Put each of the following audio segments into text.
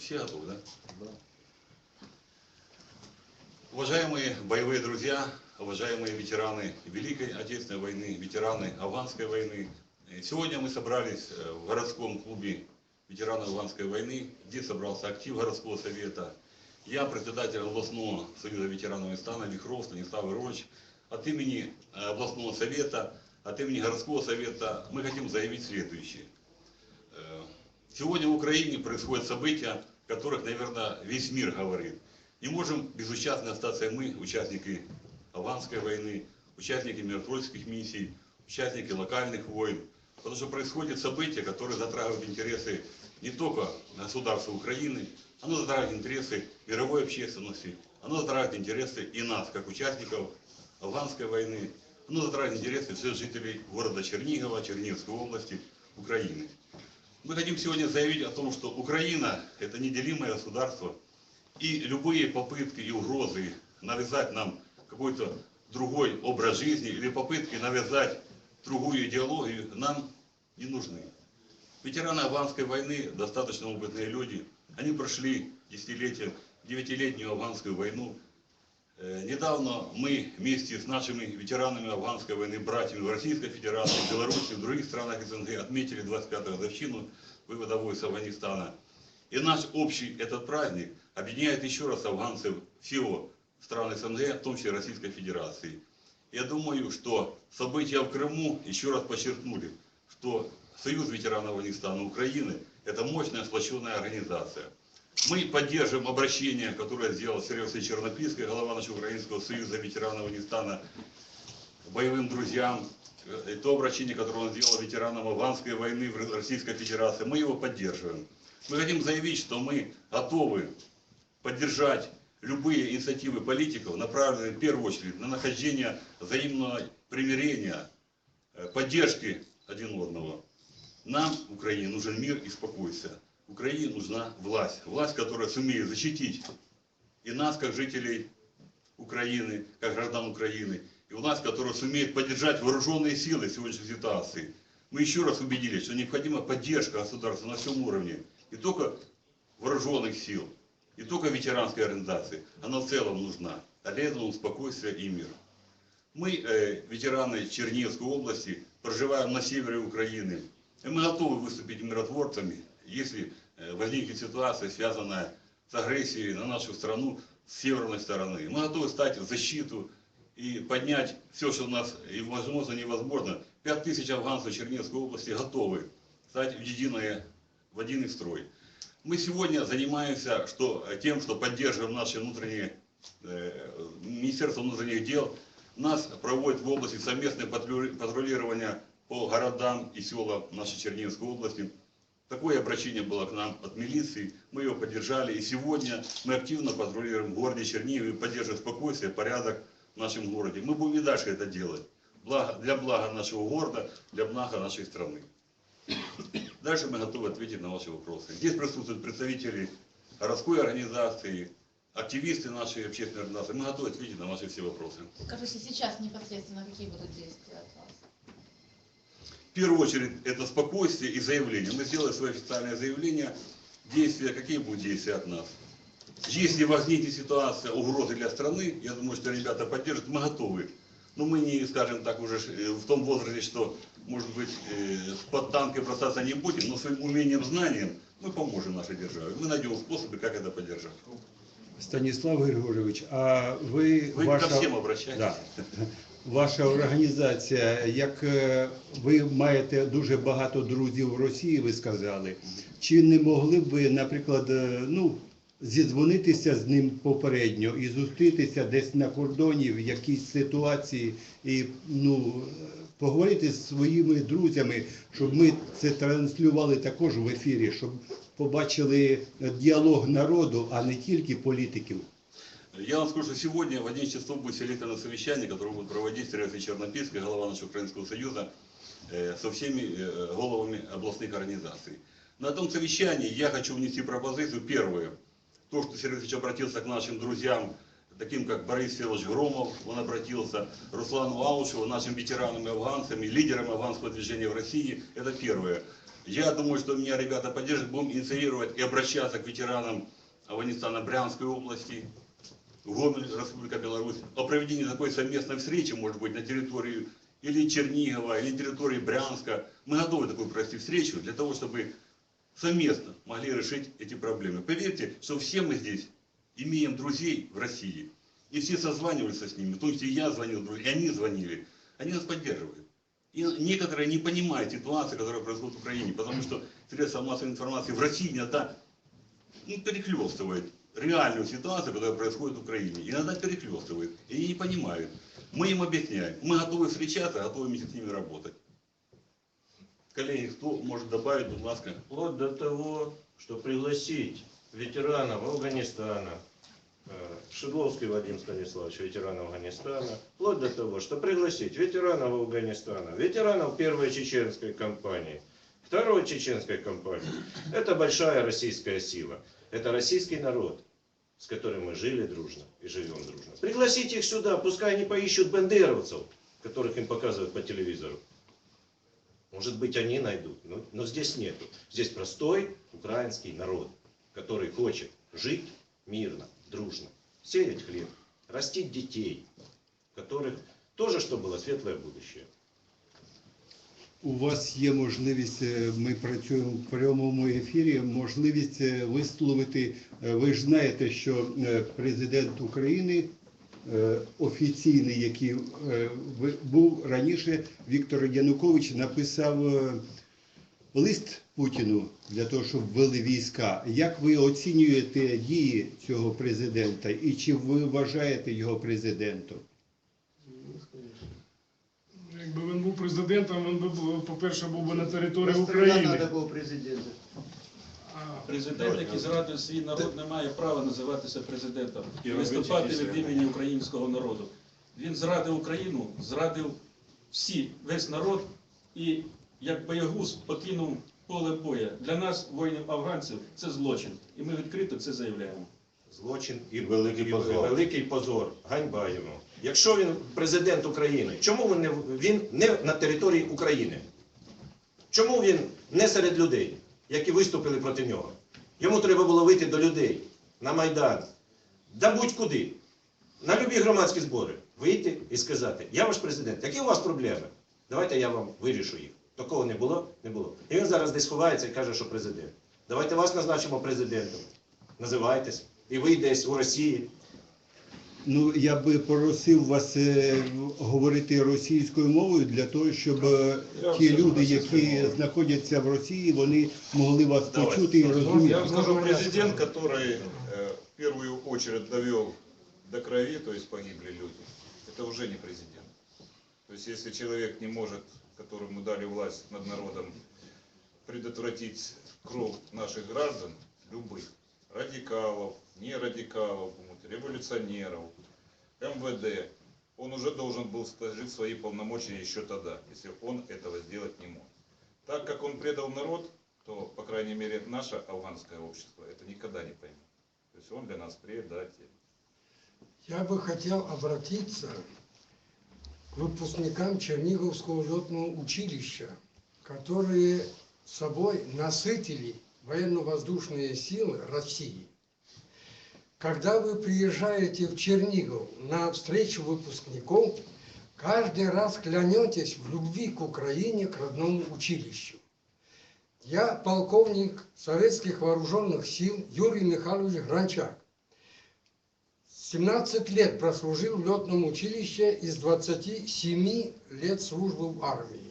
Все готовы, да? Уважаемые боевые друзья, уважаемые ветераны Великой Отечественной войны, ветераны Афганской войны, э, сегодня мы собрались э, в городском клубе ветеранов Афганской войны, где собрался актив городского совета. Я председатель областного союза ветеранов Афганистана Вихров Станислав Иванович. От имени э, областного совета, от имени городского совета мы хотим заявить следующее. Сегодня в Украине происходят события, о которых, наверное, весь мир говорит. Не можем безучастны остаться и мы, участники афганской войны, участники миротворческих миссий, участники локальных войн. Потому что происходят события, которые затрагивают интересы не только государства Украины, оно затрагивает интересы мировой общественности, оно затрагивает интересы и нас, как участников афганской войны, оно затрагивает интересы всех жителей города Чернигова, Черниговской области, Украины. Мы хотим сегодня заявить о том, что Украина – это неделимое государство, и любые попытки и угрозы навязать нам какой-то другой образ жизни или попытки навязать другую идеологию нам не нужны. Ветераны афганской войны, достаточно опытные люди, они прошли десятилетие, девятилетнюю афганскую войну. Э, Недавно мы вместе с нашими ветеранами афганской войны, братьями в Российской Федерации, Беларуси, в других странах СНГ отметили 25-ю годовщину вывода войск Афганистана. И наш общий этот праздник объединяет еще раз афганцев всего стран СНГ, в том числе Российской Федерации. Я думаю, что события в Крыму еще раз подчеркнули, что Союз ветеранов Афганистана Украины – это мощная сплоченная организация. Мы поддерживаем обращение, которое сделал Сергей Васильевич глава нашего Украинского Союза ветеранов Афганистана, боевым друзьям, и то обращение, которое он сделал ветеранам афганской войны в Российской Федерации, мы его поддерживаем. Мы хотим заявить, что мы готовы поддержать любые инициативы политиков, направленные в первую очередь на нахождение взаимного примирения, э, поддержки один одного. Нам, Украине, нужен мир и спокойствие. Украине нужна власть. Власть, которая сумеет защитить и нас, как жителей Украины, как граждан Украины, и власть, которая сумеет поддержать вооруженные силы сегодняшней ситуации. Мы еще раз убедились, что необходима поддержка государства на всем уровне. Не только вооруженных сил, не только ветеранской организации, она в целом нужна. А для этого спокойствие и мир. Мы, э, ветераны Черниговской области, проживаем на севере Украины. И мы готовы выступить миротворцами, если э, возникнет ситуация, связанная с агрессией на нашу страну с северной стороны. Мы готовы стать в защиту и поднять все, что у нас и возможно, невозможно. Пять тысяч афганцев Черниговской области готовы стать в единое, в единый строй. Мы сегодня занимаемся что, тем, что поддерживаем наши внутренние, э, Министерство внутренних дел. Нас проводит в области совместное патрулирование по городам и селам нашей Черниговской области. Такое обращение было к нам от милиции, мы его поддержали. И сегодня мы активно патрулируем в городе Чернигове, поддерживаем спокойствие, порядок в нашем городе. Мы будем и дальше это делать. Благо- для блага нашего города, для блага нашей страны. Дальше мы готовы ответить на ваши вопросы. Здесь присутствуют представители городской организации, активисты нашей общественной организации. Мы готовы ответить на ваши все вопросы. Скажите, сейчас непосредственно какие будут действия от вас? В первую очередь это спокойствие и заявление. Мы сделали свое официальное заявление. Действия, какие будут действия от нас? Если возникнет ситуация угрозы для страны, я думаю, что ребята поддержат, мы готовы. Но мы не, скажем так, уже э, в том возрасте, что, может быть, э, под танкой бросаться не будем, но своим умением, знанием мы поможем нашей державе. Мы найдем способы, как это поддержать. Станіслав Григорович, а ви, Вы ваша, ко всем обращайтесь. Да. Ваша організація, як е, ви маєте дуже багато друзів в Росії, ви сказали, чи не могли б ви, наприклад, е, ну, зідзвонитися з ним попередньо і зустрітися десь на кордоні в якійсь ситуації і ну, поговорити з своїми друзями, щоб ми це транслювали також в ефірі, щоб побачили діалог народу, а не тільки політиків. Я вам скажу, что сегодня в 11 часов будет селекторное совещание, которое будет проводить Сергей Чернопильский, глава нашего Украинского союза, э, со всеми э, головами областных организаций. На этом совещании я хочу внести пропозицию. Первое, то, что Сергей обратился к нашим друзьям, таким как Борис Федорович Громов, он обратился, Руслану Аушеву, нашим ветеранам и афганцам, лидерам афганского движения в России. Это первое. Я думаю, что меня ребята поддержат, будем инициировать и обращаться к ветеранам Афганистана Брянской области, Гомель, Республика Беларусь, о проведении такой совместной встречи, может быть, на территории или Чернигова, или территории Брянска. Мы готовы такую провести встречу для того, чтобы совместно могли решить эти проблемы. Поверьте, что все мы здесь имеем друзей в России. И все созваниваются с ними, в том числе и я звонил, и они звонили. Они нас поддерживают. И некоторые не понимают ситуацию, которая происходит в Украине, потому что средства массовой информации в России иногда ну, перехлестывают реальную ситуацию, которая происходит в Украине. Иногда перехлестывают, и не понимают. Мы им объясняем. Мы готовы встречаться, готовы вместе с ними работать. Коллеги, кто может добавить, будь ласка? Вплоть до того, что пригласить ветеранов Афганистана, э, Шедловский Вадим Станиславович, ветеран Афганистана, вплоть до того, что пригласить ветеранов Афганистана, ветеранов первой чеченской кампании, второй чеченской кампании. Это большая российская сила. Это российский народ, с которым мы жили дружно и живем дружно. Пригласите их сюда, пускай они поищут бандеровцев, которых им показывают по телевизору. Может быть, они найдут, но, но здесь нету. Здесь простой украинский народ, который хочет жить мирно, дружно, сеять хлеб, растить детей, которых тоже, что было светлое будущее. У вас є можливість, е, ми працюємо в прямому ефірі, можливість е, висловити, е, ви ж знаєте, що президент України офіційний, який був раніше, Віктор Янукович написав лист Путіну для того, щоб ввели війська. Як ви оцінюєте дії цього президента і чи ви вважаєте його президентом? Якби він був президентом, він би, по-перше, був би на території України. было президента. Президент, який зрадив свій народ, не має права називатися президентом і виступати від імені українського народу. Він зрадив Україну, зрадив всі, весь народ і як боягуз покинув поле боя. Для нас, воїнів афганців, це злочин. І ми відкрито це заявляємо. Злочин і великий позор. великий позор. Ганьба йому. Якщо він президент України, чому він не, він не на території України? Чому він не серед людей, які виступили проти нього? Йому треба було вийти до людей на Майдан, да будь-куди, на любі громадські збори, вийти і сказати, я ваш президент, які у вас проблеми? Давайте я вам вирішу їх. Такого не було, не було. І він зараз десь ховається і каже, що президент. Давайте вас назначимо президентом. Називайтесь. І ви десь у Росії. Ну, я би просив вас е, говорити російською мовою для того, щоб е, Я ті все люди, російською які мовою. знаходяться в Росії, вони могли вас Давай. почути і розуміти. Я Я вам скажу, скажу, президент, который э, в первую очередь довел до крови, то есть погибли люди, это уже не президент. То есть если человек не может, которому дали власть над народом, предотвратить кровь наших граждан, любых, радикалов, не радикалов, революционеров, МВД, он уже должен был сложить свои полномочия еще тогда, если он этого сделать не мог. Так как он предал народ, то, по крайней мере, наше афганское общество это никогда не поймет. То есть он для нас предатель. Я бы хотел обратиться к выпускникам Черниговского летного училища, которые собой насытили военно-воздушные силы России. Когда вы приезжаете в Чернигов на встречу выпускников, каждый раз клянетесь в любви к Украине, к родному училищу. Я полковник советских вооруженных сил Юрий Михайлович Гранчак. 17 лет прослужил в летном училище из 27 лет службы в армии.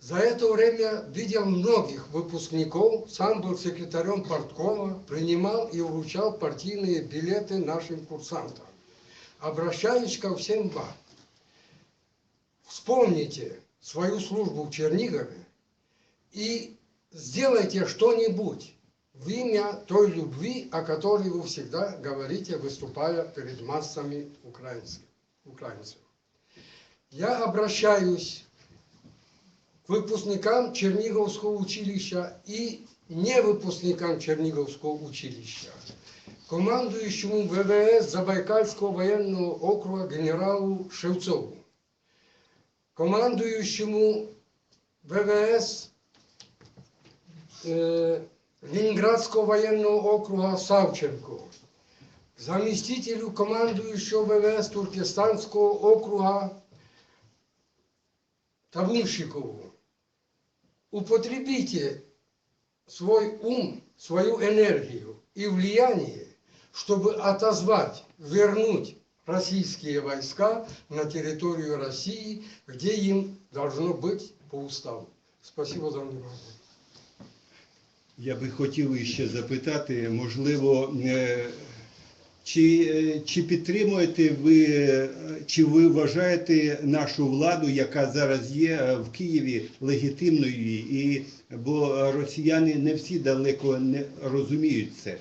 За это время видел многих выпускников, сам был секретарем парткома, принимал и вручал партийные билеты нашим курсантам. Обращаюсь ко всем вам. Вспомните свою службу в Чернигове и сделайте что-нибудь в имя той любви, о которой вы всегда говорите, выступая перед массами украинцев. Я обращаюсь выпускникам Черниговского училища и не выпускникам Черниговского училища, командующему ВВС Забайкальского военного округа генералу Шевцову, командующему ВВС э, Ленинградского военного округа Савченко, заместителю командующего ВВС Туркестанского округа Табунщикову. Употребите свой ум, свою энергию и влияние, чтобы отозвать, вернуть российские войска на территорию России, где им должно быть по уставу. Спасибо за внимание. Я би хотів ще запитати, е, чи, е, чи підтримуєте ви, е, чи ви вважаєте нашу владу, яка зараз є е, в Києві, легітимною, і, бо росіяни не всі далеко не розуміють це.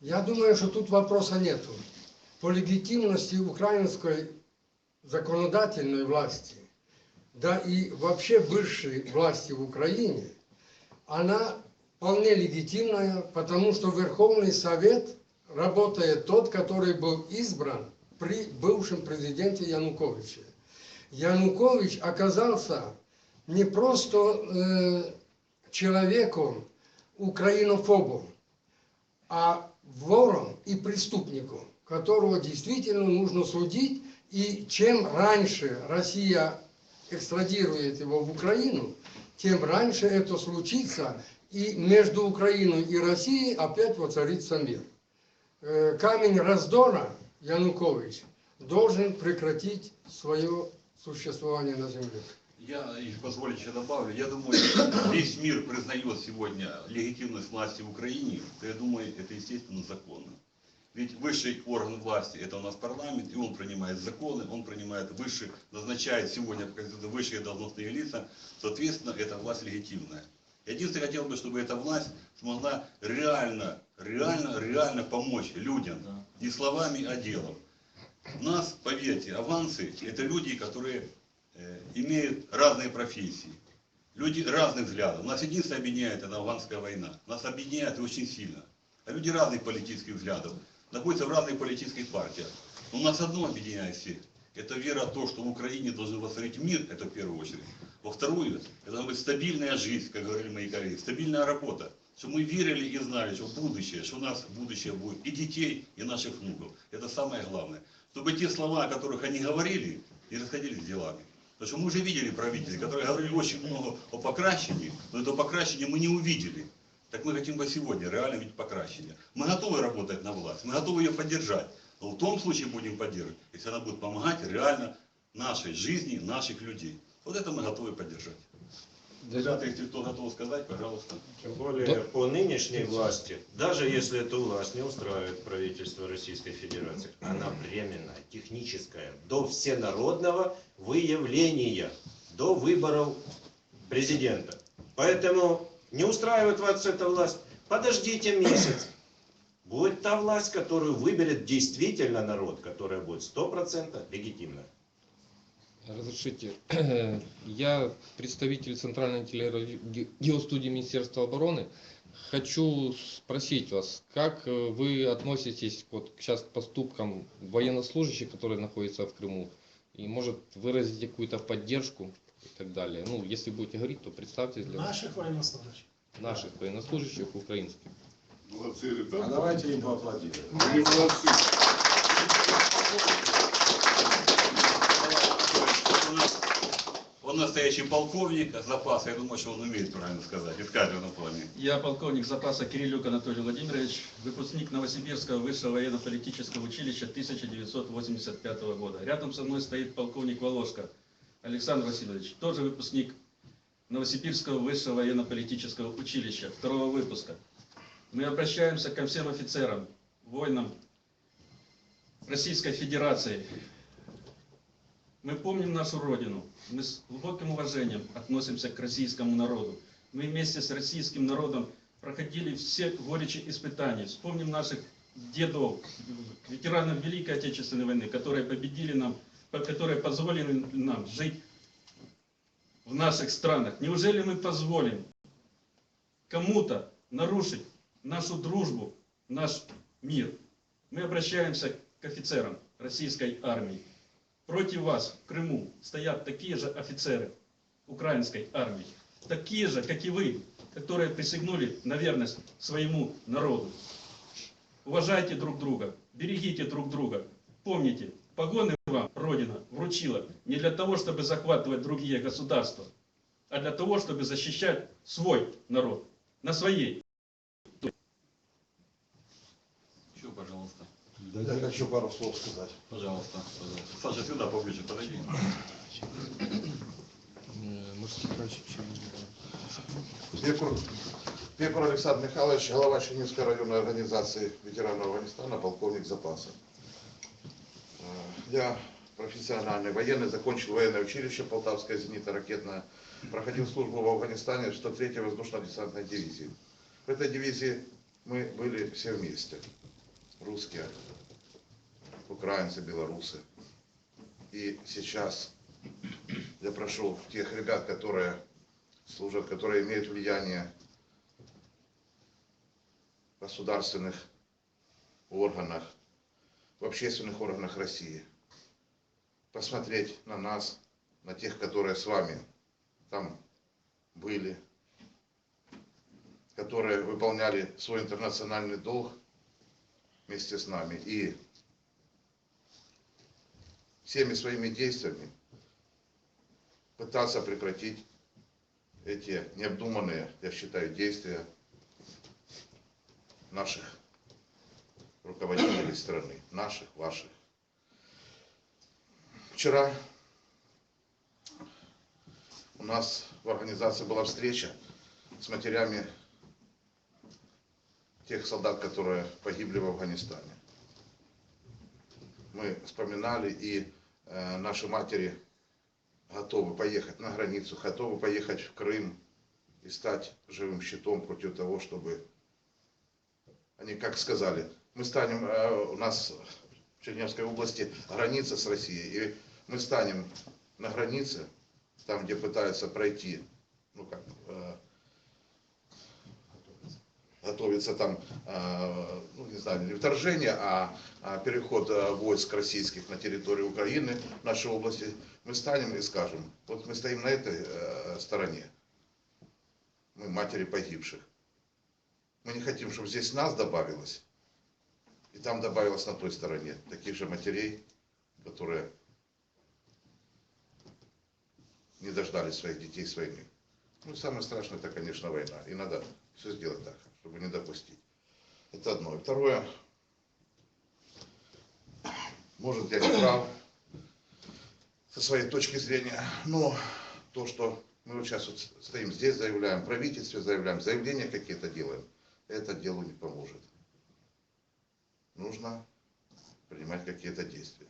Я думаю, что тут вопроса нету. По легитимности украинской законодательной власти, да и вообще высшей власти в Украине, она вполне легитимная, потому что Верховный Совет работает тот, который был избран при бывшем президенте Януковиче. Янукович оказался не просто э, человеком, украинофобом, а вором и преступником, которого действительно нужно судить. И чем раньше Россия экстрадирует его в Украину, тем раньше это случится, и между Украиной и Россией опять воцарится мир. Э, Камень раздора Янукович должен прекратить свое существование на земле. Я, если позволите, еще добавлю. Я думаю, весь мир признает сегодня легитимность власти в Украине, то я думаю, это естественно законно. Ведь высший орган власти это у нас парламент, и он принимает законы, он принимает высший, назначает сегодня высшие должностные лица, соответственно, эта власть легитимная. Единственное, хотел бы, чтобы эта власть смогла реально, реально, реально помочь людям. Не словами, а делом. Нас, поверьте, авансы это люди, которые э, имеют разные профессии. Люди разных взглядов. Нас единственное объединяет это афганская война. Нас объединяет очень сильно. А люди разных политических взглядов находятся в разных политических партиях. Но нас одно объединяет всех. Это вера в то, что в Украине должен воцарить мир, это в первую очередь. Во вторую, это должна быть стабильная жизнь, как говорили мои коллеги, стабильная работа. Чтобы мы верили и знали, что будущее, что у нас будущее будет и детей, и наших внуков. Это самое главное. Чтобы те слова, о которых они говорили, не расходились с делами. Потому что мы уже видели правителей, которые говорили очень много о покращении, но это покращение мы не увидели. Так мы хотим бы сегодня реально видеть покращение. Мы готовы работать на власть, мы готовы ее поддержать. Но в том случае будем поддерживать, если она будет помогать реально нашей жизни, наших людей. Вот это мы готовы поддержать. Ребята, если кто готов сказать, пожалуйста. Тем более по нынешней власти, даже если эта власть не устраивает правительство Российской Федерации, она временная, техническая, до всенародного выявления, до выборов президента. Поэтому не устраивает вас эта власть, подождите месяц. Будет та власть, которую выберет действительно народ, которая будет 100% легитимна. Разрешите, я представитель Центральной телерадиостудии Министерства обороны. Хочу спросить вас, как э, вы относитесь вот сейчас к поступкам военнослужащих, которые находятся в Крыму, и может выразить какую-то поддержку и так далее. Ну, если будете говорить, то представьтесь для Наших военнослужащих. наших военнослужащих украинских. Молодцы, ребята. А давайте им поаплодируем. Вы молодцы. У нас- Он настоящий полковник запаса, я думаю, что он умеет правильно сказать, в этом плане. Я полковник запаса Кириллюк Анатолий Владимирович, выпускник Новосибирского высшего военно-политического училища 1985 года. Рядом со мной стоит полковник Волошко Александр Васильевич, тоже выпускник Новосибирского высшего военно-политического училища второго выпуска. Мы обращаемся ко всем офицерам, воинам Российской Федерации. Мы помним нашу Родину. Мы с глубоким уважением относимся к российскому народу. Мы вместе с российским народом проходили все горечи испытаний. Вспомним наших дедов, ветеранов Великой Отечественной войны, которые победили нам, которые позволили нам жить в наших странах. Неужели мы позволим кому-то нарушить нашу дружбу, наш мир? Мы обращаемся к офицерам российской армии. Против вас в Крыму стоят такие же офицеры украинской армии, такие же, как и вы, которые присягнули на верность своему народу. Уважайте друг друга, берегите друг друга. Помните, погоны вам Родина вручила не для того, чтобы захватывать другие государства, а для того, чтобы защищать свой народ на своей. Еще, пожалуйста. Да, Я хочу пару слов сказать. Пожалуйста, пожалуйста. Саша, сюда поближе подойди. Пекур, Пекур Александр Михайлович, глава Чернинской районной организации ветеранов Афганистана, полковник запаса. Э, Я профессиональный военный, закончил военное училище Полтавская зенитно-ракетная, проходил службу в Афганистане в 103-й воздушно-десантной дивизии. В этой дивизии мы были все вместе. Русские, украинцы, белорусы. И сейчас я прошу тех ребят, которые служат, которые имеют влияние в государственных органах, в общественных органах России. Посмотреть на нас, на тех, которые с вами там были, которые выполняли свой интернациональный долг вместе с нами. И всеми своими действиями пытаться прекратить эти необдуманные, я считаю, действия наших руководителей страны, наших, ваших. Вчера у нас в организации была встреча с матерями тех солдат, которые погибли в Афганистане. Мы вспоминали, и э, наши матери готовы поехать на границу, готовы поехать в Крым и стать живым щитом против того, чтобы они как сказали, мы станем, э, у нас в Чернявской области граница с Россией, и мы станем на границе, там, где пытаются пройти, ну как, э, готовится там, э, ну не знаю, не вторжение, а, а переход э, войск российских на территорию Украины, нашей области, мы станем и скажем, вот мы стоим на этой э, стороне, мы матери погибших. Мы не хотим, чтобы здесь нас добавилось, и там добавилось на той стороне таких же матерей, которые не дождались своих детей с войны. Ну, самое страшное, это, конечно, война. И надо все сделать так, чтобы не допустить. Это одно. И второе, может, я не прав со своей точки зрения, но то, что мы вот сейчас вот стоим здесь, заявляем, правительстве заявляем, заявления какие-то делаем, это делу не поможет. Нужно принимать какие-то действия.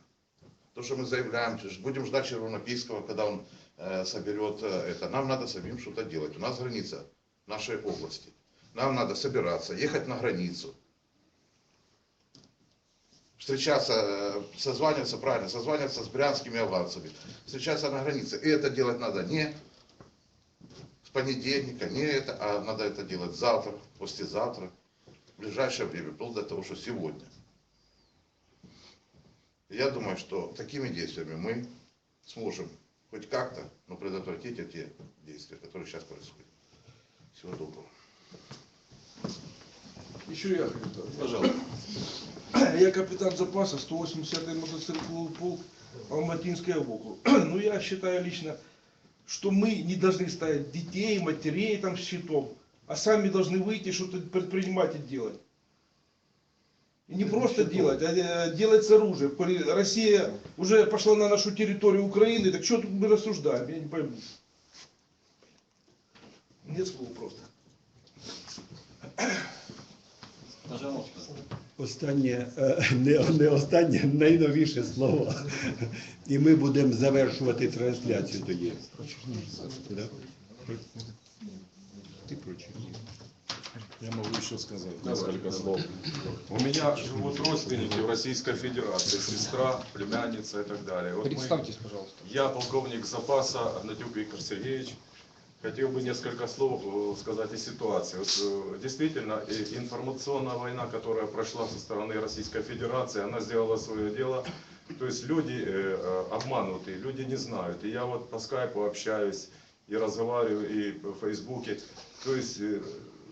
То, что мы заявляем, будем ждать Червонопийского, когда он э, соберет э, это, нам надо самим что-то делать. У нас граница нашей области. Нам надо собираться, ехать на границу, встречаться, э, созваниваться, правильно, созваниваться с брянскими афганцами, встречаться на границе. И это делать надо не с понедельника, не это, а надо это делать завтра, послезавтра, в ближайшее время, вплоть до того, что сегодня. Я думаю, что такими действиями мы сможем хоть как-то, но предотвратить эти действия, которые сейчас происходят. Всего доброго. Еще я хочу. Пожалуйста. Я капитан запаса 180-й мотоцикловый полк Алматинский округ. Ну, я считаю лично, что мы не должны ставить детей, матерей там с щитом, а сами должны выйти, что-то предпринимать и делать. И не просто делать, а э, делать с оружием. Россия уже пошла на нашу территорию Украины, так что тут мы рассуждаем, я не пойму. Нет слов просто. Останнє, е, не, не останнє, найновіше слово. І ми будемо завершувати трансляцію тоді. Да? Ти про Я могу еще сказать несколько слов. У меня живут родственники в Российской Федерации, сестра, племянница и так далее. Вот мы- Представьтесь, пожалуйста. я полковник запаса Гнатюк Виктор Сергеевич. Хотел бы несколько слов э, сказать о ситуации. Вот, э, действительно, информационная война, которая прошла со стороны Российской Федерации, она сделала свое дело. То есть люди э, э, обманутые, люди не знают. И я вот по скайпу общаюсь и разговариваю, и в Фейсбуке. То есть э,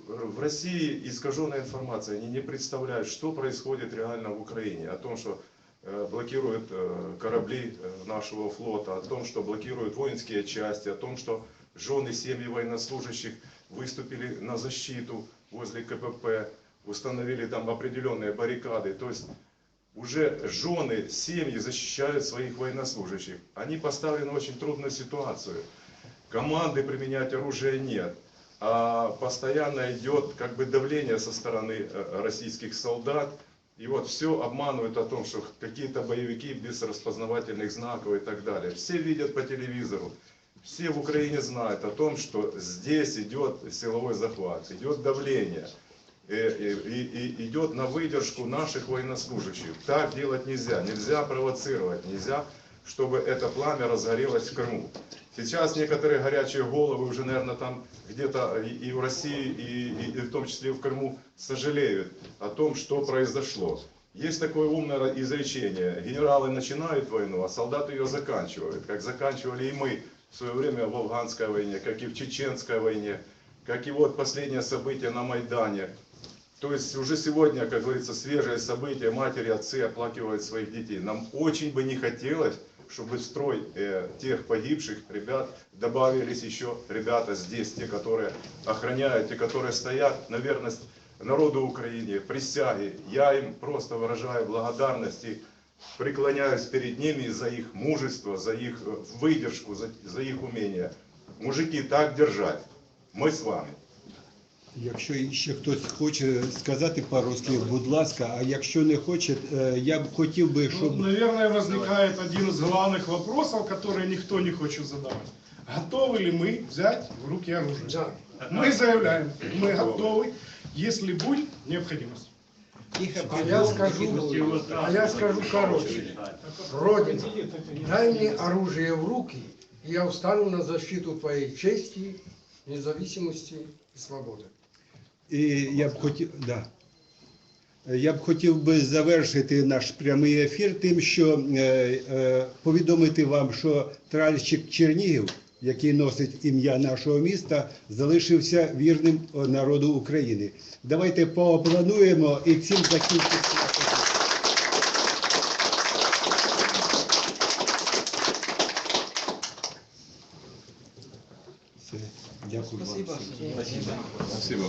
в России искаженная информация, они не представляют, что происходит реально в Украине, о том, что э, блокируют корабли нашего флота, о том, что блокируют воинские части, о том, что жены семьи военнослужащих выступили на защиту возле КПП, установили там определенные баррикады. То есть уже жены, семьи защищают своих военнослужащих. Они поставлены в очень трудную ситуацию. Команды применять оружие нет. А постоянно идет как бы давление со стороны э, российских солдат. И вот все обманывают о том, что какие-то боевики без распознавательных знаков и так далее. Все видят по телевизору. Все в Украине знают о том, что здесь идет силовой захват, идет давление э, и, и- и идет на выдержку наших военнослужащих. Так делать нельзя, нельзя провоцировать, нельзя, чтобы это пламя разгорелось в Крыму. Сейчас некоторые горячие головы уже, наверное, там где-то и в России, и, и- и в том числе и в Крыму сожалеют о том, что произошло. Есть такое умное изречение. Генералы начинают войну, а солдаты ее заканчивают. Как заканчивали и мы в свое время в афганской войне, как и в чеченской войне, как и вот последнее событие на Майдане. То есть уже сегодня, как говорится, свежее событие, матери, отцы оплакивают своих детей. Нам очень бы не хотелось, чтобы в строй э, тех погибших ребят добавились еще ребята здесь, те, которые охраняют, те, которые стоят на верность народу Украины, присяги. Я им просто выражаю благодарность и преклоняюсь перед ними за их мужество, за их э, выдержку, за, за их умение. Мужики, так держать. Мы с вами. Якщо ще хтось хоче сказати пару слів, будь ласка, а якщо не хоче, я б хотів би, Ну, щоб наверное, возникает один из главных вопросов, который никто не хочет задавать. Готовы ли мы взять в руки оружие? Да. Мы заявляем, мы готовы, если будет необходимость. А я скажу, а я скажу короче. Родина, дай мне оружие в руки, и я встану на защиту твоей чести, независимости и свободы. І я б хотів, да. Я б хотів би завершити наш прямий ефір тим, що е, е, повідомити вам, що тральщик Чернігів, який носить ім'я нашого міста, залишився вірним е, народу України. Давайте поаплануємо і цим закінчиться. Дякую вам. Спасибо.